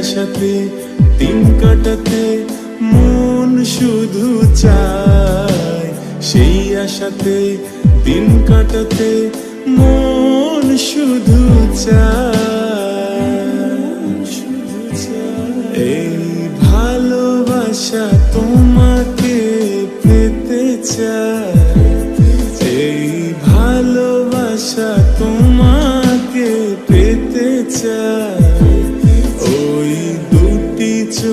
আশাতে দিন কাটাতে মন শুধু চায়। সেই আশাতে দিন কাটাতে মন শুধু চায়। এই ভালোবাসা তোমাকে